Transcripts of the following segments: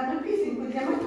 Guadalupe y pues se encuentra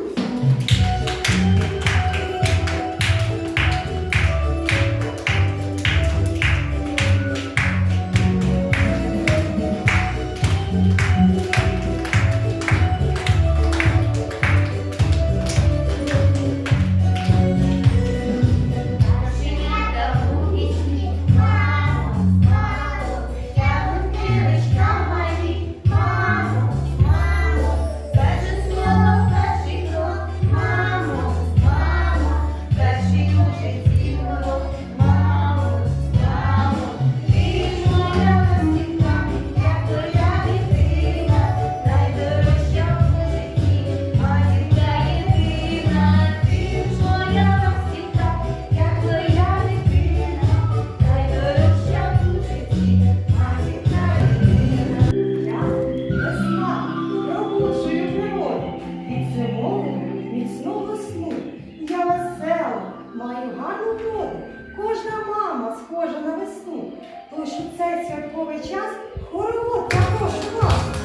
маю гарну вроду. Кожна мама схожа на весну. Тож у цей святковий час хоровод також класний.